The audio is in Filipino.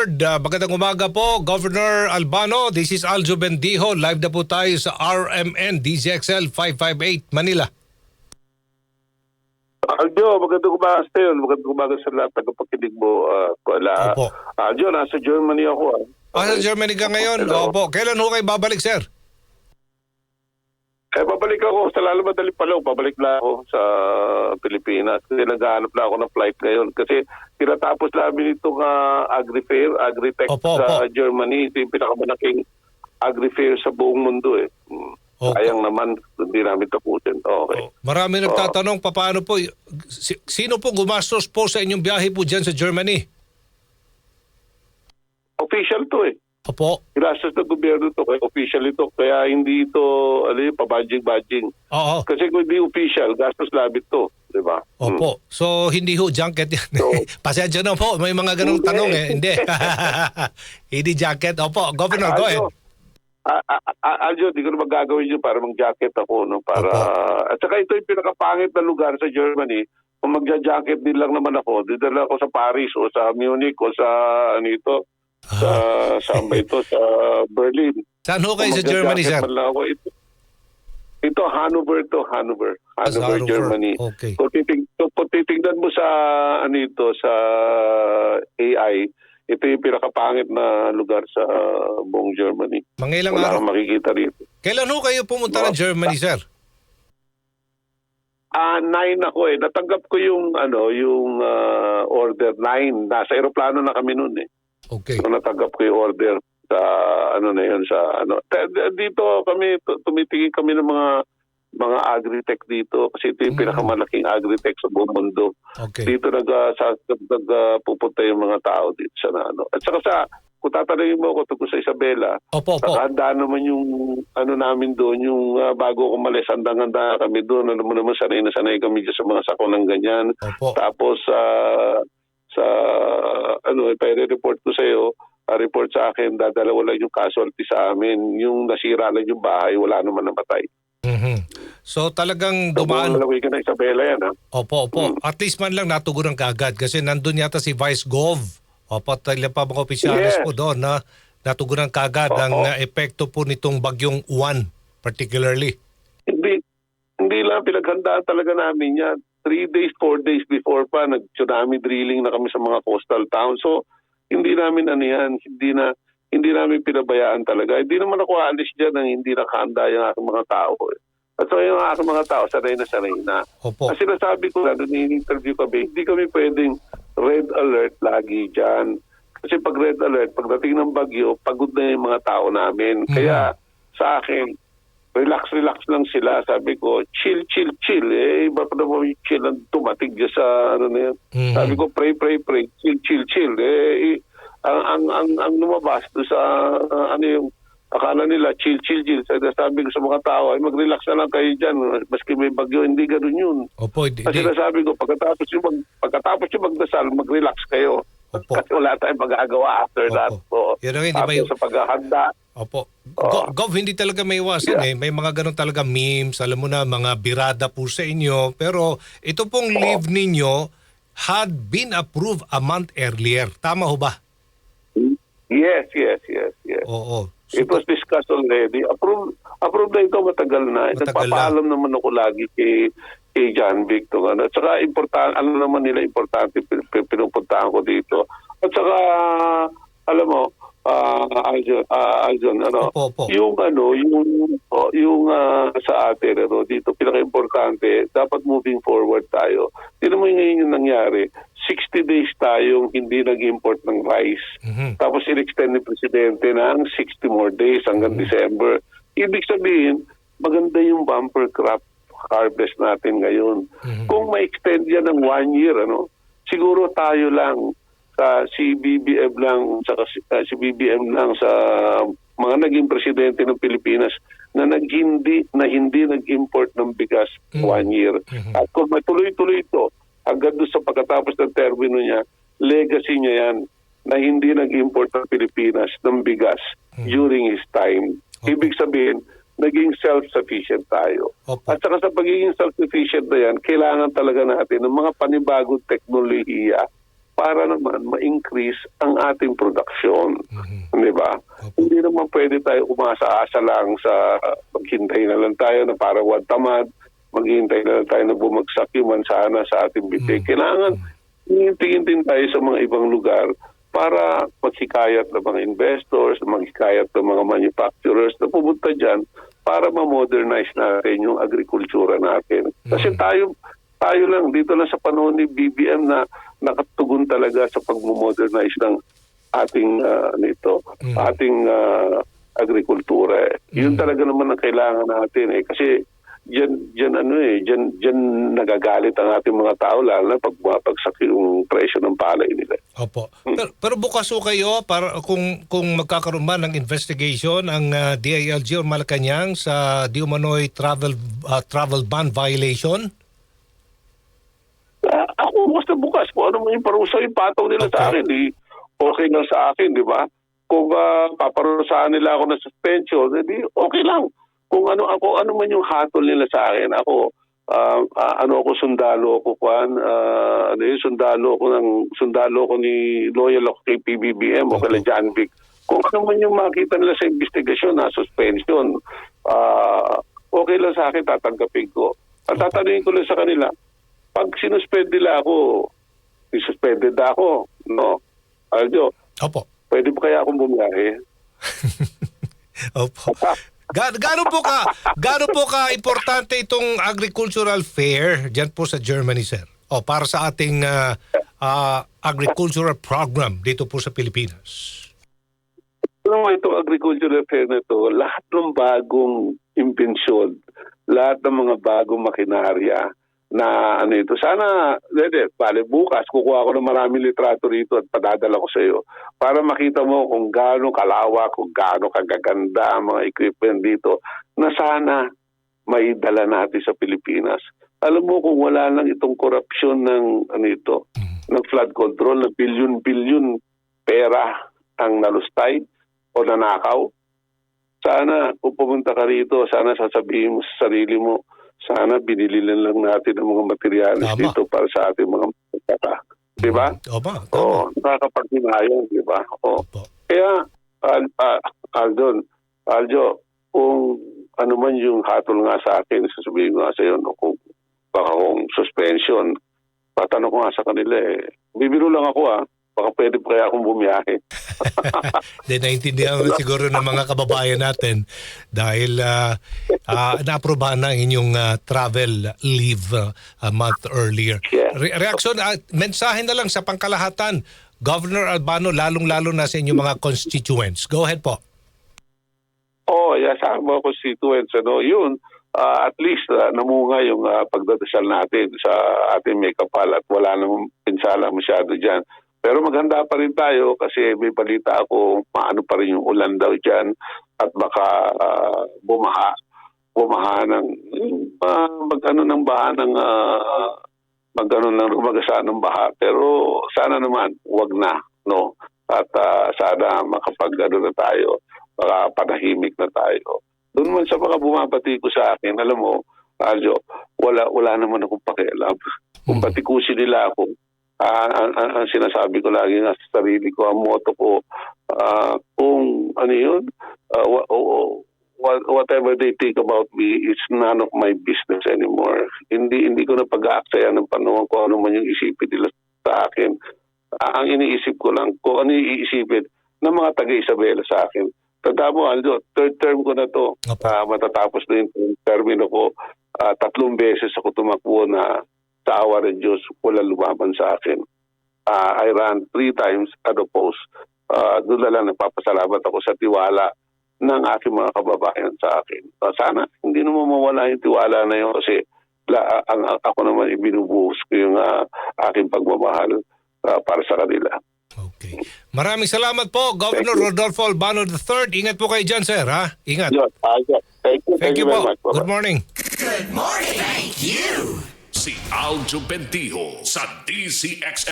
3rd. Uh, magandang umaga po, Governor Albano. This is Aljo Bendijo. Live na po tayo sa RMN DZXL 558 Manila. Aljo, magandang umaga sa iyo. Magandang umaga sa lahat ng kapakinig mo. Uh. Opo. Aljo, nasa Germany ako. ah. Ah, sa Germany ka ngayon? Hello. Opo. Kailan ho kayo babalik, sir? Eh, babalik ako sa lalo madali pa lang. Babalik na ako sa Pilipinas. Kasi naghahanap na ako ng flight ngayon. Kasi tinatapos namin itong uh, agri-fair, agri-tech Opo, sa opo. Germany. Ito yung pinakamalaking agri-fair sa buong mundo eh. Mm. Opo. Sayang naman, hindi namin tapusin. Okay. Marami nagtatanong pa paano po, si- sino po gumastos po sa inyong biyahe po dyan sa Germany? Official to eh. Opo. Ginastos ng gobyerno to, kaya official ito. Kaya hindi ito, ano yun, pabadging-badging. Oo. Kasi kung hindi official, gastos labit to. Di ba? Hmm. Opo. So, hindi ho junket yan. So- Pasensya na po. May mga ganong Hindi. tanong eh. Hindi. hindi junket. Opo. Governor, go ahead. Aljo, di ko na magagawin yun para mag-jacket ako. No? Para, Opo. at saka ito yung pinakapangit na lugar sa Germany. Kung magja-jacket din lang naman ako, didala ako sa Paris o sa Munich o sa ano ito, sa saan ba ito, sa Berlin. Saan ho kayo sa Germany, sir? ito, ito Hanover to, Hanover. Ah, Hanover, Hanover. Germany. Okay. Kung, titig, kung titignan mo sa ano ito sa AI, ito yung pinakapangit na lugar sa buong Germany. Mangilang Wala araw. makikita rito. Kailan ho kayo pumunta ng Germany, sir? Ah, nine ako eh. Natanggap ko yung ano, yung ah, order nine. Nasa eroplano na kami noon eh. Okay. So, natanggap ko yung order sa ano na yun sa ano. Dito kami tu- tumitingin kami ng mga mga agri-tech dito kasi ito yung Mm. pinakamalaking agri-tech sa buong mundo. Okay. dito nag, uh, sa, nag uh, pupunta yung mga tao dito sa ano. At saka sa, kung tatanungin mo ako tungkol sa Isabela, Opo, opo. nakahanda naman yung ano namin doon, yung uh, bago ko malis, handang-handa kami doon. Alam mo naman, sanay na sanay kami dyan sa mga sako ng ganyan. Opo. Tapos, sa sa, ano, eh, report ko sa iyo, report sa akin, dadalawa lang yung casualty sa amin. Yung nasira lang yung bahay, wala naman namatay. Mhm. So talagang So, dumaan. laway ka na Isabela yan, ha? Opo, opo. Hmm. At least man lang natugunan kagad kasi nandun yata si Vice Gov. Opo, tayo pa mga opisyalis Yes. po doon na natugunan kagad Oo. ang uh, epekto po nitong bagyong Juan particularly. Hindi, hindi lang pinaghandaan talaga namin yan. Three days, four days before pa, nag-tsunami drilling na kami sa mga coastal towns. So, hindi namin ano yan, hindi na hindi namin pinabayaan talaga. Hindi naman ako aalis dyan nang hindi nakahanda yung aking mga tao. At so yung aking mga tao, sanay na sanay na. Opo. Ang sinasabi ko na, nung in-interview kami, hindi kami pwedeng red alert lagi dyan. Kasi pag red alert, pagdating ng bagyo, pagod na yung mga tao namin. Kaya sa akin, relax, relax lang sila. Sabi ko, chill, chill, chill. Eh, iba pa naman yung chill ang tumatig dyan sa ano na yan. Mhm. Sabi ko, pray, pray, pray, chill, chill, chill. Eh, ang, ang, ang, ang lumabas doon sa uh, ano yung akala nila chill, chill, chill. Sabi sabi ko sa mga tao, ay mag-relax na lang kayo dyan. Maski may bagyo, hindi ganun yun. Opo, di, Kasi di- nasabi ko, pagkatapos yung, mag, pagkatapos yung magdasal, mag-relax kayo. Opo. Kasi wala tayong magagawa after Opo. that. So, Yun ang hindi tapos may- sa paghahanda, Opo. Oo. Go- Gov, hindi talaga may iwasan Yeah. eh. May mga ganun talaga memes, alam mo na, mga birada po sa inyo. Pero ito pong leave ninyo had been approved a month earlier. Tama ho ba? yes, yes, yes, yes. Oo. It was discussed already. Approve, approve na ito matagal na. Matagal Nagpapaalam naman ako lagi kay, kay John Vic. Ano. At saka, important, ano naman nila importante pin- pin- pinupuntahan ko dito. At saka, alam mo, ah Aljon, ah, Aljon, ano, Opo, opo. yung ano, yung, oh, yung ah, sa atin, ano, dito, pinaka-importante, dapat moving forward tayo. Tignan mo yung ngayon yung nangyari. 60 days tayong hindi nag-import ng rice. Mhm. Tapos in-extend ni Presidente ng 60 more days hanggang December. Ibig sabihin, maganda yung bumper crop harvest natin ngayon. Mhm. Kung ma-extend yan ng one year, ano, siguro tayo lang sa si BBM lang sa uh, si BBM lang sa mga naging presidente ng Pilipinas na naghindi na hindi nag-import ng bigas Mhm. one year. Mhm. At kung matuloy-tuloy ito, hanggang doon sa pagkatapos ng termino niya, legacy niya yan na hindi nag-import ng Pilipinas ng bigas during his time. Opo. Ibig sabihin, naging self-sufficient tayo. Opo. At saka sa pagiging self-sufficient na yan, kailangan talaga natin ng mga panibagong teknolohiya para naman ma-increase ang ating production. Mhm. Di ba? Hindi naman pwede tayo umasa-asa lang sa maghintay na lang tayo na para wag tamad, maghintay na lang tayo na bumagsak yung mansana sa ating bitik. Kailangan tingin din tayo sa mga ibang lugar para maghikayat ng mga investors, maghikayat ng mga manufacturers na pumunta dyan para ma-modernize natin yung agrikultura natin. Kasi tayo tayo lang dito lang sa panahon ni BBM na nakatugon talaga sa pag-modernize ng ating ah, nito, Mm. ating ah, agrikultura. eh. Yun talaga naman ang kailangan natin eh kasi diyan diyan ano eh diyan diyan nagagalit ang ating mga tao lalo na pag bumabagsak yung presyo ng palay nila. Opo. Pero, pero bukas ho kayo para kung kung magkakaroon man ng investigation ang ah, DILG o Malacanang sa Diumanoy travel ah, travel ban violation? Ako basta bukas kung ano man yung parusa yung pataw nila sa Okay. akin, di okay lang sa akin, di ba? Kung uh, paparusahan nila ako ng suspension, di okay lang. Kung ano ako ano man yung hatol nila sa akin, ako ah, ah, ano ako sundalo ko kwan, ah, ano yun, sundalo ko ng sundalo ko ni loyal ako kay PBBM o kay John Vic. Kung ano man yung makita nila sa investigasyon na suspension, ah, okay lang sa akin, tatanggapin ko. At tatanungin ko lang sa kanila, pag sinuspend nila ako, isuspended ako, no? Aljo, Opo. pwede ba kaya akong bumiyahe? Opo. Ga- gaano po ka gaano po ka importante itong agricultural fair diyan po sa Germany sir? O para sa ating ah, ah, agricultural program dito po sa Pilipinas. Alam mo, itong agricultural fair na to, lahat ng bagong imbensyon, lahat ng mga bagong makinarya na ano ito. Sana, dede, bale, bukas kukuha ko ng maraming litrato rito at padadala ko sa iyo para makita mo kung gaano kalawak, kung gaano kagaganda ang mga equipment dito na sana may dala natin sa Pilipinas. Alam mo kung wala lang itong korupsyon ng ano ito, ng flood control na bilyon-bilyon pera ang nalustay o nanakaw. Sana kung pumunta ka rito, sana sasabihin mo sa sarili mo, sana binili lang lang natin ang mga materyales Tama. dito para sa ating mga magkaka. Di ba? Opo. Oo, Tama. nakakapaghinayang, di ba? Oo. Opo. Kaya, Al, ah, Aldon, Aljo, kung ano man yung hatol nga sa akin, sasabihin ko nga sa iyo, no, kung baka kung suspension, patanong ko nga sa kanila eh, bibiro lang ako ah, baka pwede pa kaya akong bumiyahe. Then naintindihan ko siguro ng mga kababayan natin dahil uh, naaprobahan na ang inyong ah, travel leave ah, a month earlier. Yeah. Re- reaksyon, ah, mensahe na lang sa pangkalahatan. Governor Albano, lalong-lalo na sa inyong mga constituents. Go ahead po. Oo, oh, yeah, sa mga constituents, ano, yun, ah, at least ah, namunga yung ah, pagdadasal natin sa ating may kapal at wala namang pinsala masyado dyan. Pero maganda pa rin tayo kasi may balita ako, maano pa rin yung ulan daw dyan at baka ah, bumaha. Bumaha ng, uh, mag-ano ng baha ng, ah, mag-ano ng rumagasa ng baha. Pero sana naman, wag na, no? At ah, sana makapag ano na tayo, baka panahimik na tayo. Doon man sa mga bumabati ko sa akin, alam mo, Aljo, wala, wala naman akong pakialam. Kung Mhm. patikusin nila ako, ah, ang, ang, ang sinasabi ko lagi nga sa sarili ko, ang motto ko, ah, kung ano yun, o- whatever they think about me, it's none of my business anymore. Hindi hindi ko na pag-aaksayan ng panahon ko ano man yung isipin nila sa akin. Ah, ang iniisip ko lang, kung ano yung iisipin ng mga taga-Isabela sa akin. Tanda mo, Aldo, third term ko na to. Ah, matatapos na yung termino ko. Ah, tatlong beses ako tumakbo na sa awa ng Diyos, wala lumaban sa akin. Ah, I ran three times unopposed. Uh, doon na lang nagpapasalamat ako sa tiwala ng aking mga kababayan sa akin. Ah, sana hindi naman mawala yung tiwala na yun kasi la, ang, ako naman ibinubuhos ko yung ah, aking pagmamahal ah, para sa kanila. Okay. Maraming salamat po, Governor Rodolfo Albano III. Ingat po kayo dyan, sir. Ha? Ingat. Ah. Thank you, Thank you very po. much. Good morning. Good morning. Thank you. Si Aljo Bentijo sa DCX